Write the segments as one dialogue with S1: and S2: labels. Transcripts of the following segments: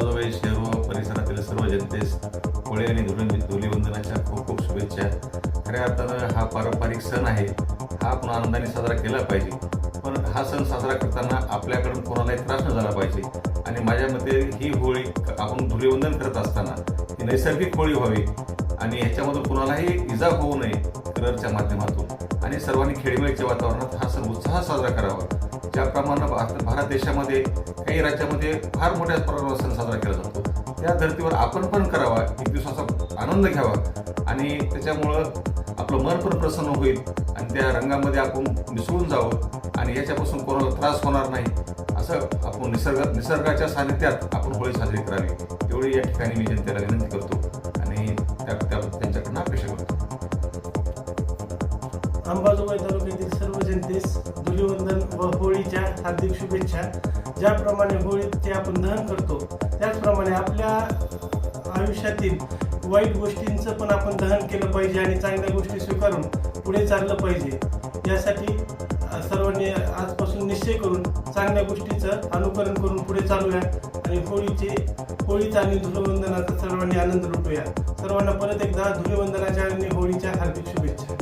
S1: अंबाजोगाई शहर व परिसरातील सर्व जनतेस होळी आणि धुली धुलीवंदनाच्या खूप खूप शुभेच्छा. खऱ्या अर्थानं हा पारंपरिक सण आहे. हा आपण आनंदाने साजरा केला पाहिजे. पण हा सण साजरा करताना आपल्याकडून कोणालाही त्रास न झाला पाहिजे. आणि माझ्या मते ही होळी आपण धुलीवंदन करत असताना ही नैसर्गिक होळी व्हावी. आणि ह्याच्यामधून कोणालाही इजा होऊ नये कलरच्या माध्यमातून. आणि सर्वांनी खेळीमेळीच्या वातावरणात हा सण उत्साह साजरा करावा. ज्याप्रमाणे भारत भारत देशामध्ये काही राज्यामध्ये फार मोठ्या प्रमाणावर सण साजरा केला जातो. त्या धर्तीवर आपण पण करावा एक दिवसाचा आनंद घ्यावा आणि त्याच्यामुळं आपलं मन पण प्रसन्न होईल आणि त्या रंगामध्ये आपण मिसळून जावं आणि याच्यापासून कोणाला त्रास होणार नाही असं आपण निसर्ग निसर्गाच्या सानिध्यात आपण होळी साजरी करावी. एवढी या ठिकाणी मी जनतेला विनंती करतो आणि त्या त्या- त्यांच्याकडनं अपेक्षा करतो.
S2: जनतेस व होळीच्या हार्दिक शुभेच्छा. ज्याप्रमाणे होळीचे आपण दहन करतो त्याचप्रमाणे आपल्या आयुष्यातील वाईट गोष्टींचं पण आपण दहन केलं पाहिजे आणि चांगल्या गोष्टी स्वीकारून पुढे चाललं पाहिजे. यासाठी सर्वांनी आजपासून निश्चय करून चांगल्या गोष्टीचं अनुकरण करून पुढे चालूया आणि होळीचे होळीचा आणि धुलवंदनाचा सर्वांनी आनंद लुटूया. सर्वांना परत एकदा धुलवंदनाच्या आणि होळीच्या हार्दिक शुभेच्छा.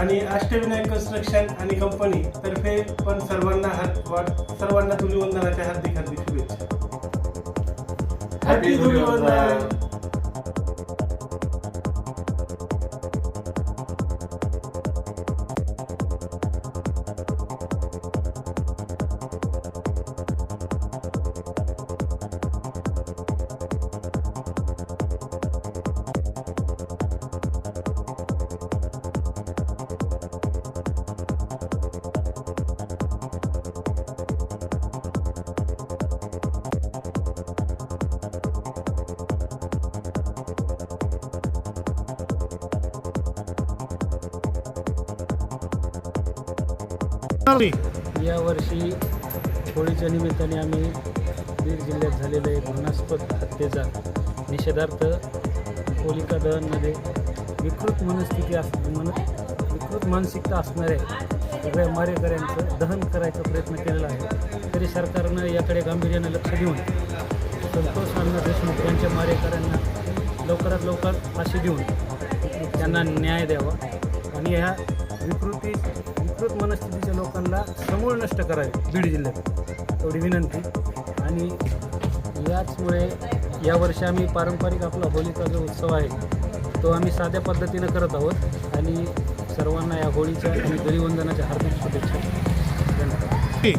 S2: आणि अष्टविनायक कन्स्ट्रक्शन आणि कंपनी तर्फे पण सर्वांना हात वाट सर्वांना धुलीवंदनाच्या हार्दिक हार्दिक शुभेच्छा. हॅपी धुलीवंदन
S3: यावर्षी होळीच्या निमित्ताने आम्ही बीड जिल्ह्यात झालेल्या एक घृणास्पद हत्येचा निषेधार्थ होलिका दहनमध्ये विकृत मनस्थिती अस मन विकृत मानसिकता असणाऱ्या सगळ्या मारेकऱ्यांचं दहन करायचा प्रयत्न केलेला आहे. तरी सरकारनं याकडे गांभीर्यानं लक्ष देऊन संतोष अण्णा देशमुख यांच्या मारेकऱ्यांना लवकरात लवकर फाशी देऊन त्यांना न्याय द्यावा आणि ह्या विकृती विकृत मनस्थितीच्या लोकांना समूळ नष्ट करावे बीड जिल्ह्यात. एवढी विनंती. आणि याचमुळे यावर्षी आम्ही पारंपरिक आपला होळीचा जो उत्सव आहे तो आम्ही साध्या पद्धतीनं करत आहोत. आणि सर्वांना या होळीच्या आणि दरीवंदनाच्या हार्दिक शुभेच्छा. धन्यवाद.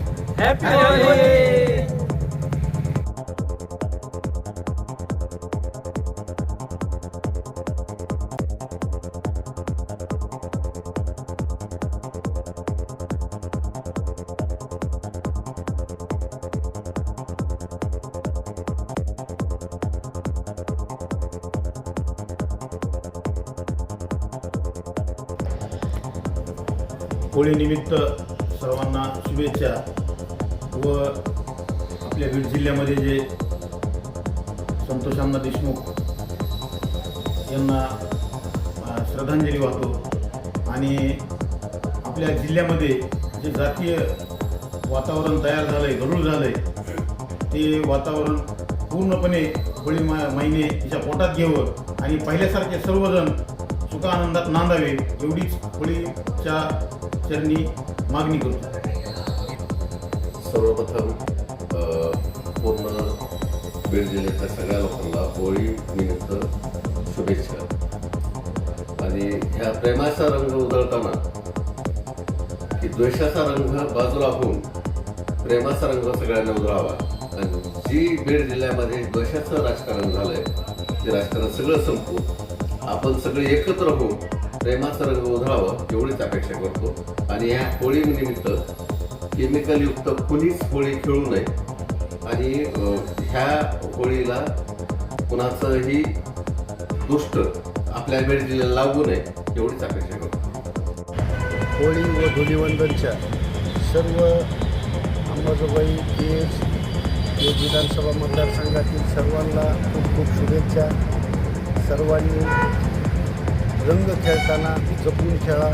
S4: होळीनिमित्त सर्वांना शुभेच्छा व आपल्या बीड जिल्ह्यामध्ये जे संतोष देशमुख यांना श्रद्धांजली वाहतो आणि आपल्या जिल्ह्यामध्ये जे जातीय वातावरण तयार झालं आहे गरुळ झालं आहे ते वातावरण पूर्णपणे होळी मा महिने तिच्या पोटात घ्यावं आणि पहिल्यासारखे सर्वजण सुखानंदात नांदावे एवढीच होळीच्या चरणी मागणी करतो
S5: सर्वप्रथम पूर्ण बीड जिल्ह्यातल्या सगळ्या लोकांना होळी निमित्त शुभेच्छा. आणि ह्या प्रेमाचा रंग उधळताना की द्वेषाचा रंग बाजूला होऊन प्रेमाचा रंग सगळ्यांना उधळावा. आणि जी बीड जिल्ह्यामध्ये द्वेषाचं राजकारण झालंय ते राजकारण सगळं संपू आपण सगळे एकत्र होऊन प्रेमाचा रंग उधळावं एवढीच अपेक्षा करतो. आणि या होळी निमित्त केमिकलयुक्त कुणीच होळी खेळू नये. आणि ह्या होळीला कुणाचंही दुष्ट आपल्या बीड लागू नये एवढीच अपेक्षा करतो.
S6: होळी व धुलीवंदनच्या सर्व अंबाजोबाई केज हे विधानसभा मतदारसंघातील सर्वांना खूप खूप शुभेच्छा. सर्वांनी रंग खेळताना जपून खेळा.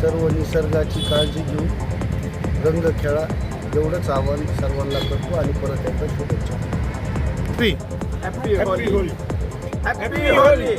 S6: सर्व निसर्गाची काळजी घेऊन रंग खेळा. एवढंच आवाहन सर्वांना करतो आणि परत एकदा शुभेच्छा.
S7: Happy
S8: happy Holi happy Holi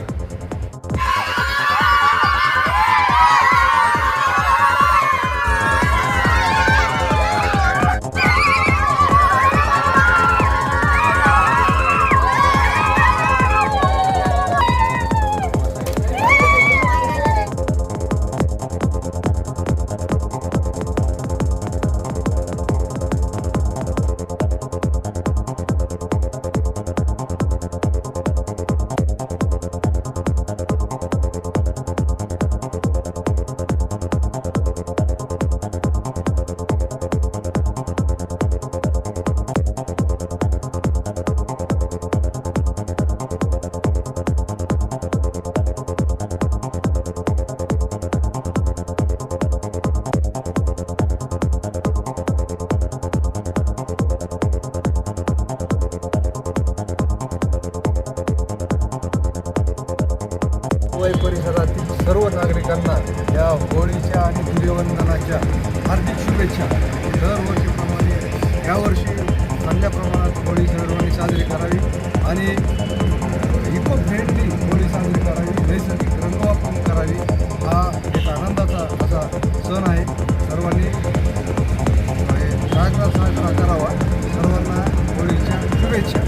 S7: साजरा करावा. सर्वांना होळीच्या शुभेच्छा.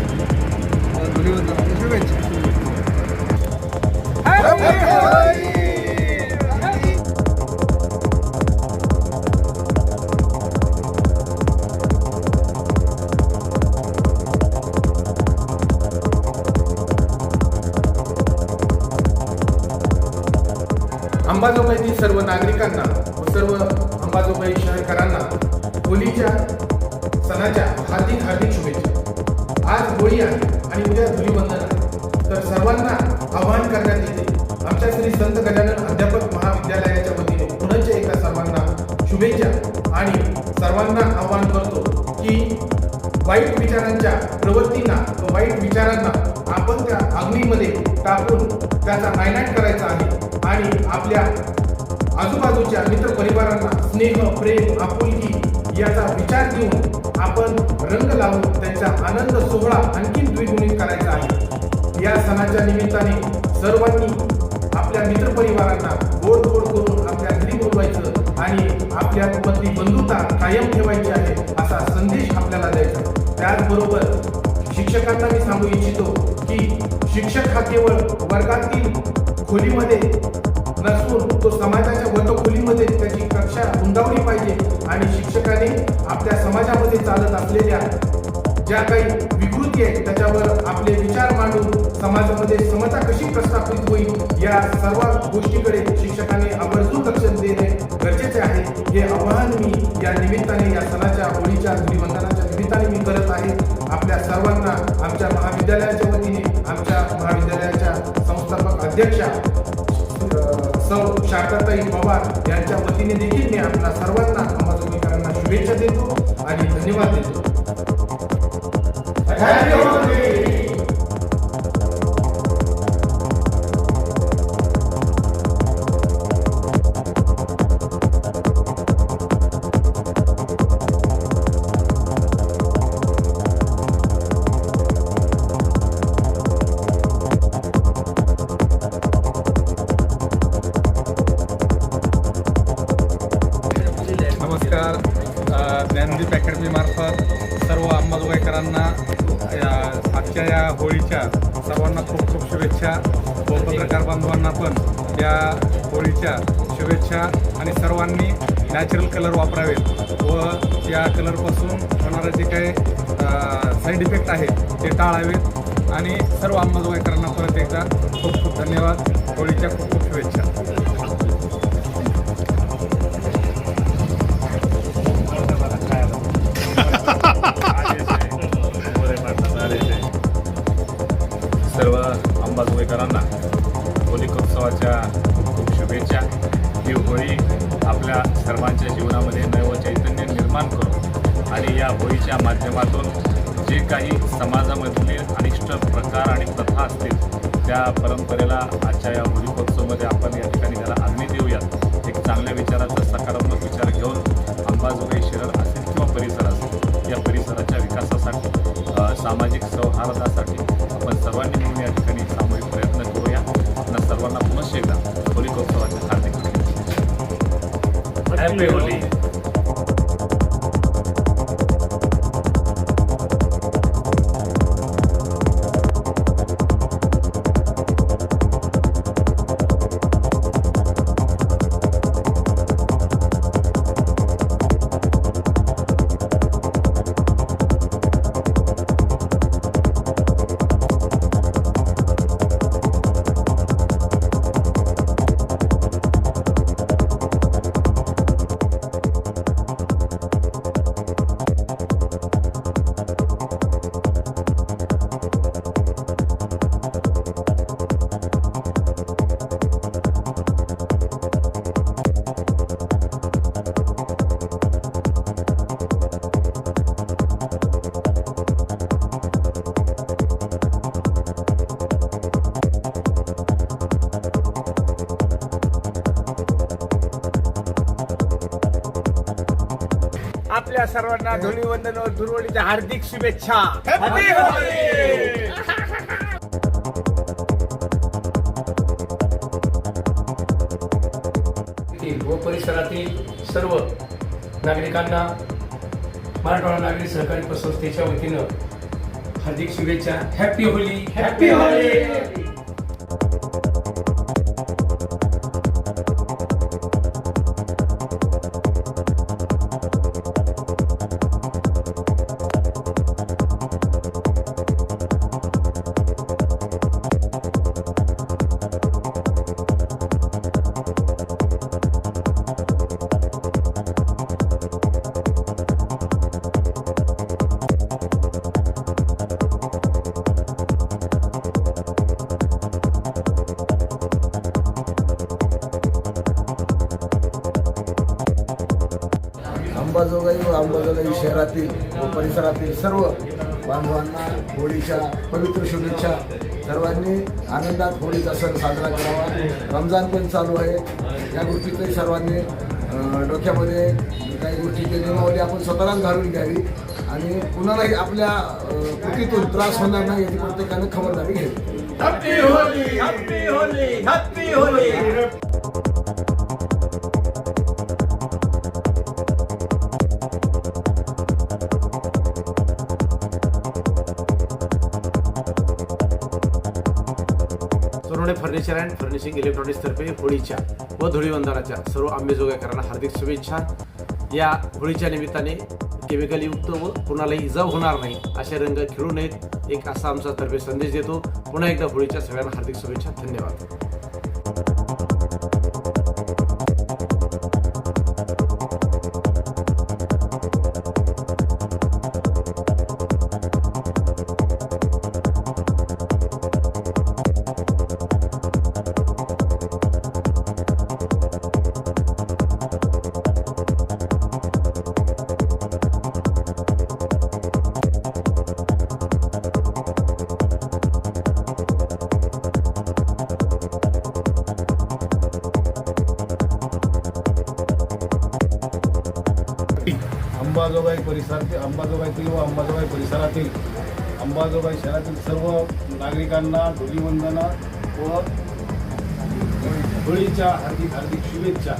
S7: व धुलीवंदनाच्या शुभेच्छा.
S9: अंबाजोगाईतील सर्व नागरिकांना व सर्व अंबाजोगाई शहरकरांना होलीच्या सणाच्या हार्दिक हार्दिक शुभेच्छा. आज होळी आहे आणि उद्या धुलीवंदन आहे. तर सर्वांना आवाहन करण्यात येते आमच्या श्री संत गजानन अध्यापक महाविद्यालयाच्या वतीने पुनश्च एकदा सर्वांना शुभेच्छा. आणि सर्वांना आवाहन करतो की वाईट विचारांच्या प्रवृत्तींना व वाईट विचारांना आपण त्या अग्नीमध्ये टाकून त्याचा नायनाट करायचा आहे. आणि आपल्या आजूबाजूच्या मित्रपरिवारांना स्नेह प्रेम आपुलकी याचा विचार घेऊन आपण रंग लावून त्यांचा आनंद सोहळा आणखी द्विगुणित करायचा आहे. या सणाच्या निमित्ताने सर्वांनी आपल्या मित्रपरिवारांना गोड गोड करून आपल्या घरी बोलवायचं आणि आपल्यामधली बंधुता कायम ठेवायची आहे असा संदेश आपल्याला द्यायचा. त्याचबरोबर शिक्षकांना मी सांगू इच्छितो की शिक्षक हा केवळ वर्गातील खोलीमध्ये नसून तो समाजाच्या वर्गखोलीमध्ये त्याची कक्षा रुंदावली पाहिजे आणि शिक्षकाने आपल्या समाजामध्ये चालत असलेल्या ज्या काही विकृती आहेत त्याच्यावर आपले विचार मांडून समाजामध्ये समता कशी प्रस्थापित होईल या सर्व गोष्टीकडे शिक्षकाने आवर्जून लक्ष देणे गरजेचे आहे. हे आवाहन मी या निमित्ताने या सणाच्या होळीच्या धुलीवंदनाच्या निमित्ताने मी करत आहे. आपल्या सर्वांना आमच्या महाविद्यालयाच्या वतीने आमच्या महाविद्यालयाच्या संस्थापक अध्यक्षा शारदाताई पवार यांच्या वतीने देखील मी आपल्या सर्वांना अंबाजोगीकरांना शुभेच्छा देतो आणि धन्यवाद देतो.
S10: नॅचरल कलर वापरावेत व त्या कलरपासून होणारं जे काही साईड इफेक्ट आहे ते टाळावेत. आणि सर्व अंबाजोगाईकरांना परत एकदा खूप खूप धन्यवाद. होळीच्या खूप
S11: या होळीच्या माध्यमातून जे काही समाजामधले अनिष्ट प्रकार आणि प्रथा असतील त्या परंपरेला आजच्या या होळीपोत्सवमध्ये आपण या ठिकाणी त्याला अग्नी देऊयात. एक चांगल्या विचाराचा सकारात्मक विचार घेऊन अंबाजोगाई शहर असेल किंवा परिसर असेल या परिसराच्या विकासासाठी सामाजिक सौहार्दासाठी आपण सर्वांनी मिळून या ठिकाणी सामूहिक प्रयत्न करूया आपल्या सर्वांना पुनश्च एकदा होळीपोत्सवाच्या हार्दिक हॅपी होली
S12: आपल्या सर्वांना धुलीवंदन व धुरवडीच्या हार्दिक शुभेच्छा. Happy Holi!
S13: व परिसरातील सर्व नागरिकांना मराठवाडा नागरिक सहकारी पतसंस्थेच्या वतीनं हार्दिक शुभेच्छा. हॅपी होली हॅपी होली
S8: अंबाजोगाई शहरातील व परिसरातील सर्व बांधवांना होळीच्या पवित्र शुभेच्छा. सर्वांनी आनंदात होळीचा सण साजरा करावा. रमजान पण चालू आहे. या गोष्टीतही सर्वांनी डोक्यामध्ये काही गोष्टीची नियमावली आपण स्वतःलाच घालून घ्यावी आणि कुणालाही आपल्या कृतीतून त्रास होणार नाही याची प्रत्येकानं खबरदारी घ्यावी.
S14: फर्निचर अँड फर्निशिंग इलेक्ट्रॉनिक्स तर्फे होळीच्या व धुळीवंदनाच्या सर्व आंबेजोगाईकरांना हार्दिक शुभेच्छा. या होळीच्या निमित्ताने केमिकलयुक्त व कुणालाही इजाव होणार नाही असे रंग खेळू नयेत एक असा आमचा तर्फे संदेश देतो. पुन्हा एकदा होळीच्या सगळ्यांना हार्दिक शुभेच्छा धन्यवाद.
S4: अंबाजोगाई परिसरातील अंबाजोगाईतील व अंबाजोगाई परिसरातील अंबाजोगाई शहरातील सर्व नागरिकांना धुलीवंदना व होळीच्या हार्दिक हार्दिक शुभेच्छा.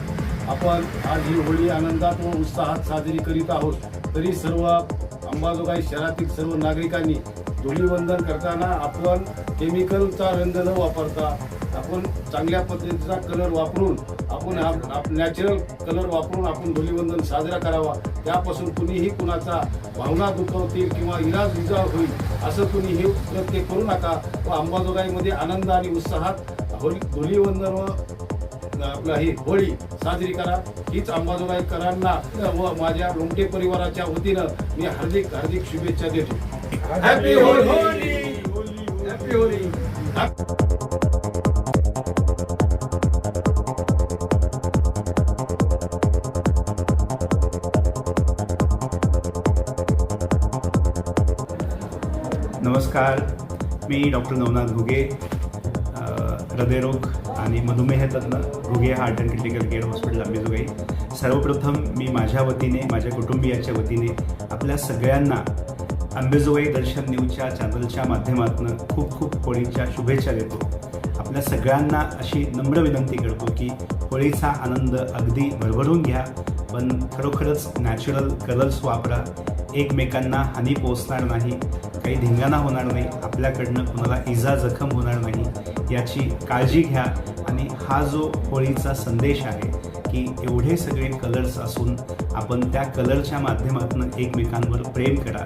S4: आपण आज ही होळी आनंदात व उत्साहात साजरी करीत आहोत. तरी सर्व अंबाजोगाई शहरातील सर्व नागरिकांनी धुलीवंदन करताना आपण केमिकलचा रंग न वापरता आपण चांगल्या पद्धतीचा कलर वापरून आपण नॅचरल कलर वापरून आपण धुलीवंदन साजरा करावा. त्यापासून कुणीही कुणाचा भावना दुखवतील किंवा इलाज विजाव होईल असं कुणीही कृत्य करू नका. व अंबाजोगाईमध्ये आनंद आणि उत्साहात होळी धुलीवंदन व आपलं ही होळी साजरी करा. हीच अंबाजोगाईकरांना व माझ्या लोमटे परिवाराच्या वतीनं मी हार्दिक हार्दिक शुभेच्छा देतो.
S12: Happy Holi! Happy Holi!
S15: नमस्कार मी डॉक्टर नवनाथ घुगे हृदयरोग आणि मधुमेह तज्ज्ञ Ghuge heart and critical care hospital Ambajogai सर्वप्रथम मी माझ्या वतीने माझ्या कुटुंबियाच्या वतीने आपल्या सगळ्यांना अंबेजोगाई दर्शन न्यूजच्या चॅनलच्या माध्यमातून खूप खूप होळीच्या शुभेच्छा देतो. आपल्या सगळ्यांना अशी नम्र विनंती करतो की होळीचा आनंद अगदी भरभरून घ्या पण खरोखरच नॅचरल कलर्स वापरा. एकमेकांना हानी पोचणार नाही. काही धिंगाणा होणार नाही आपल्याकडनं कुणाला इजा जखम होणार नाही याची काळजी घ्या. आणि हा जो होळीचा संदेश आहे की एवढे सगळे कलर्स असून आपण त्या कलरच्या माध्यमातून एकमेकांवर प्रेम करा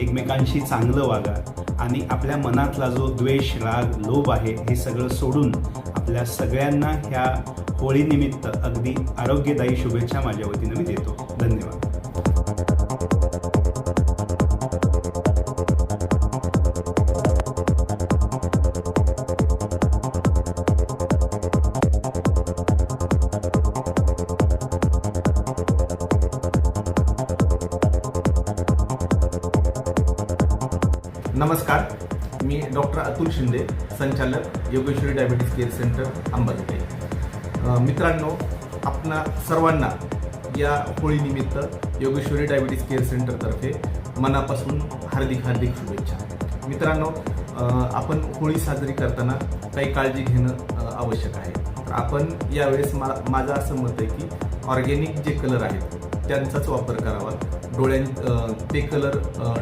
S15: एकमेकांशी चांगलं वागा. आणि आपल्या मनातला जो द्वेष राग लोभ आहे हे सगळं सोडून आपल्या सगळ्यांना ह्या होळीनिमित्त अगदी आरोग्यदायी शुभेच्छा माझ्या वतीनं मी देतो. धन्यवाद.
S16: नमस्कार मी डॉक्टर अतुल शिंदे संचालक Yogeshwari diabetes care centre Ambajogai. मित्रांनो आपणा सर्वांना या होळीनिमित्त योगेश्वरी डायबिटीस केअर सेंटरतर्फे मनापासून हार्दिक हार्दिक शुभेच्छा. मित्रांनो आपण होळी साजरी करताना काही काळजी घेणं आवश्यक आहे. तर आपण यावेळेस मा माझं असं मत आहे की ऑर्गॅनिक जे कलर आहेत त्यांचाच वापर करावा. डोळ्यां ते कलर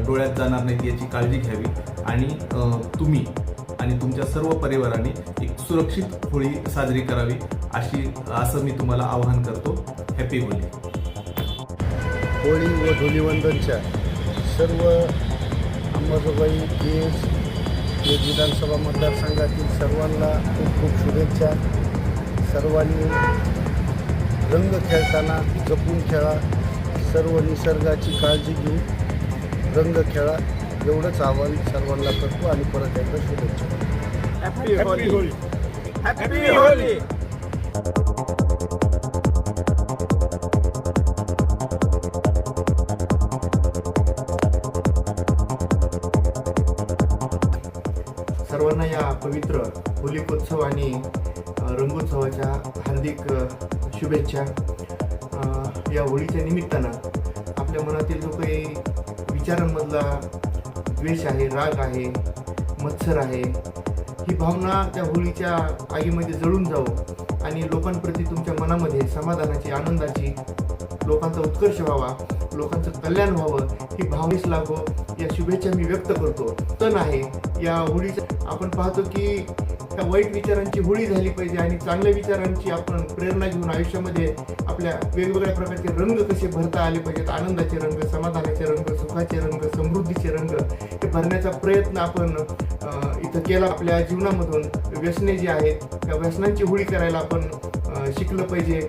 S16: डोळ्यात जाणार नाहीत याची काळजी घ्यावी. आणि तुम्ही आणि तुमच्या सर्व परिवाराने एक सुरक्षित होळी साजरी करावी अशी असं मी तुम्हाला आवाहन करतो. हॅपी होळी
S6: होळी व धुलीवंदनच्या सर्व अंबाजोगाई केस व विधानसभा मतदारसंघातील सर्वांना खूप खूप शुभेच्छा. सर्वांनी रंग खेळताना जपून खेळा. सर्व निसर्गाची काळजी घेऊन रंग खेळा एवढंच आवाहन सर्वांना करतो आणि परत एकदा शुभेच्छा.
S12: हॅपी होळी हॅपी होळी
S17: सर्वांना या पवित्र होलिकोत्सव आणि रंगोत्सवाच्या हार्दिक शुभेच्छा. या होळीच्या निमित्तानं आपल्या मनातील जो काही विचारांमधला द्वेष आहे राग आहे मत्सर आहे ही भावना त्या होळीच्या आगीमध्ये जळून जावो आणि लोकांप्रती तुमच्या मनामध्ये समाधानाची आनंदाची लोकांचा उत्कर्ष व्हावा लोकांचं कल्याण व्हावं ही भावनेस लागो या शुभेच्छा मी व्यक्त करतो. तण आहे या होळीच्या आपण पाहतो की त्या वाईट विचारांची होळी झाली पाहिजे आणि चांगल्या विचारांची आपण प्रेरणा घेऊन आयुष्यामध्ये आपल्या वेगवेगळ्या प्रकारचे रंग कसे भरता आले पाहिजेत आनंदाचे रंग समाधानाचे रंग सुखाचे रंग समृद्धीचे रंग हे भरण्याचा प्रयत्न आपण इथं केला आपल्या जीवनामधून व्यसने जी आहेत त्या व्यसनांची होळी करायला आपण शिकलं पाहिजे.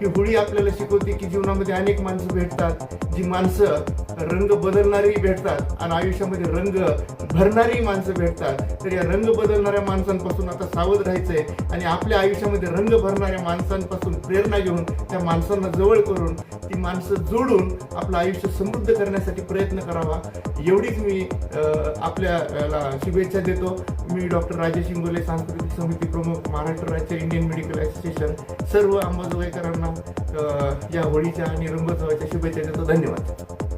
S17: ही होळी आपल्याला शिकवते की जीवनामध्ये अनेक माणसं भेटतात. जी माणसं रंग बदलणारी भेटतात आणि आयुष्यामध्ये रंग भरणारी माणसं भेटतात. तर या रंग बदलणाऱ्या माणसांपासून आता सावध राहायचंय आणि आपल्या आयुष्यामध्ये रंग भरणाऱ्या माणसांपासून प्रेरणा घेऊन त्या माणसांना जवळ करून ती माणसं जोडून आपलं आयुष्य समृद्ध करण्यासाठी प्रयत्न करावा. एवढीच मी आपल्याला शुभेच्छा देतो. मी डॉक्टर राजेश इंगोले सांस्कृतिक समिती प्रमुख महाराष्ट्र राज्य इंडियन मेडिकल असोसिएशन सर्व अंबाजोगाईकरांना या होळीच्या आणि रंगोत्सवाच्या शुभेच्छा देतो धन्यवाद.